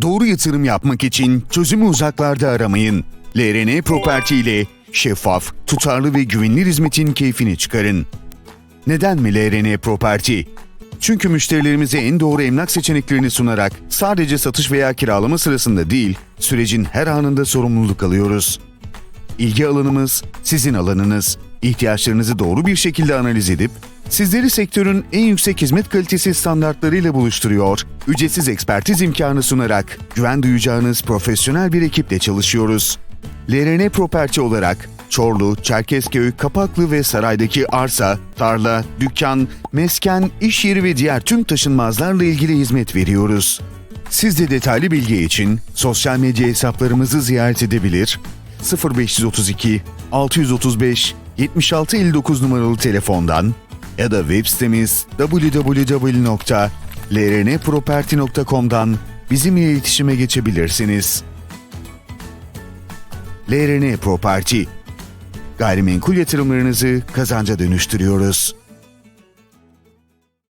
Doğru yatırım yapmak için çözümü uzaklarda aramayın. LRN Property ile şeffaf, tutarlı ve güvenilir hizmetin keyfini çıkarın. Neden mi LRN Property? Çünkü müşterilerimize en doğru emlak seçeneklerini sunarak sadece satış veya kiralama sırasında değil, sürecin her anında sorumluluk alıyoruz. İlgi alanımız sizin alanınız. İhtiyaçlarınızı doğru bir şekilde analiz edip sizleri sektörün en yüksek hizmet kalitesi standartlarıyla buluşturuyor, ücretsiz ekspertiz imkanı sunarak güven duyacağınız profesyonel bir ekiple çalışıyoruz. LRN Property olarak Çorlu, Çerkezköy, Kapaklı ve Saray'daki arsa, tarla, dükkan, mesken, iş yeri ve diğer tüm taşınmazlarla ilgili hizmet veriyoruz. Siz de detaylı bilgi için sosyal medya hesaplarımızı ziyaret edebilir, 0532 635 7659 numaralı telefondan ya da web sitemiz www.lrnproperty.com'dan bizimle iletişime geçebilirsiniz. LRN Property Gayrimenkul yatırımlarınızı kazanca dönüştürüyoruz.